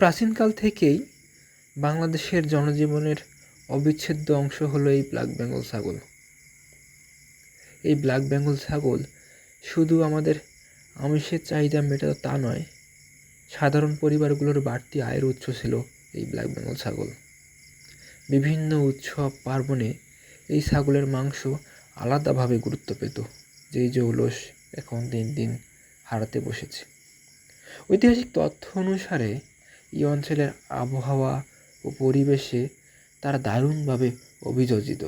প্রাচীনকাল থেকেই বাংলাদেশের জনজীবনের অবিচ্ছেদ্য অংশ হলো এই ব্ল্যাক বেঙ্গল ছাগল। এই ব্ল্যাক বেঙ্গল ছাগল শুধু আমাদের আমিষের চাহিদা মেটাতো তা নয়, সাধারণ পরিবারগুলোর বাড়তি আয়ের উৎস ছিল এই ব্ল্যাক বেঙ্গল ছাগল। বিভিন্ন উৎসব পার্বণে এই ছাগলের মাংস আলাদাভাবে গুরুত্ব পেত, যেই জৌলস এখন দিন দিন হারাতে বসেছে। ঐতিহাসিক তথ্য অনুসারে এই অঞ্চলের আবহাওয়া ও পরিবেশে তারা দারুণভাবে অভিযোজিত।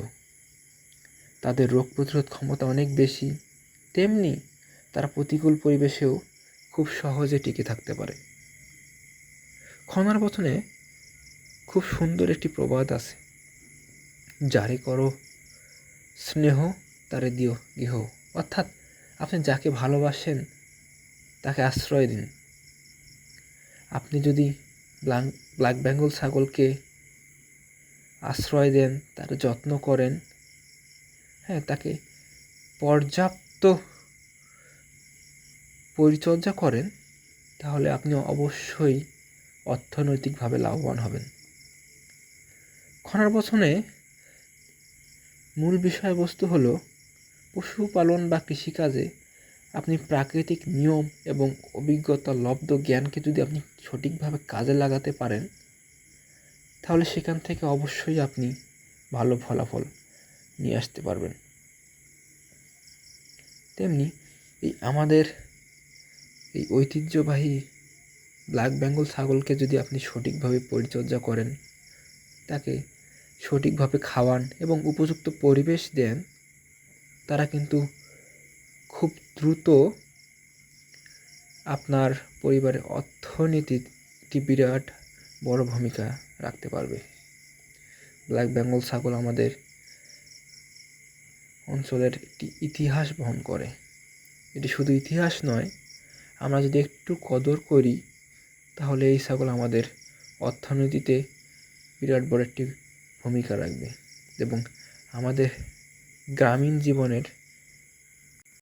তাদের রোগ প্রতিরোধ ক্ষমতা অনেক বেশি, তেমনি তারা প্রতিকূল পরিবেশেও খুব সহজে টিকে থাকতে পারে। খনার পথনে খুব সুন্দর একটি প্রবাদ আছে। যারে করো, স্নেহ তারে দিও গৃহ। অর্থাৎ আপনি যাকে ভালোবাসেন, তাকে আশ্রয় দিন। আপনি যদি ব্ল্যাক বেঙ্গল ছাগলকে আশ্রয় দেন, তার যত্ন করেন। হ্যাঁ তাকে পর্যাপ্ত পরিচর্যা করেন, তাহলে আপনি অবশ্যই অর্থনৈতিকভাবে লাভবান হবেন। খনার বছনে মূল বিষয়বস্তু হলো পশুপালন বা কৃষিকাজে আপনি প্রাকৃতিক নিয়ম এবং অভিজ্ঞতা লব্ধ জ্ঞানকে যদি আপনি সঠিকভাবে কাজে লাগাতে পারেন, তাহলে সেখান থেকে অবশ্যই আপনি ভালো ফলাফল নিয়ে আসতে পারবেন। তেমনি এই আমাদের এই ঐতিহ্যবাহী ব্ল্যাক বেঙ্গল ছাগলকে যদি আপনি সঠিকভাবে পরিচর্যা করেন, তাকে সঠিকভাবে খাওয়ান এবং উপযুক্ত পরিবেশ দেন, তারা কিন্তু খুব দ্রুত আপনার পরিবারের অর্থনীতির একটি বিরাট বড় ভূমিকা রাখতে পারবে। ব্ল্যাক বেঙ্গল ছাগল আমাদের অঞ্চলের একটি ইতিহাস বহন করে। এটি শুধু ইতিহাস নয়, আমরা যদি একটু কদর করি, তাহলে এই ছাগল আমাদের অর্থনীতিতে বিরাট বড় একটি ভূমিকা রাখবে এবং আমাদের গ্রামীণ জীবনের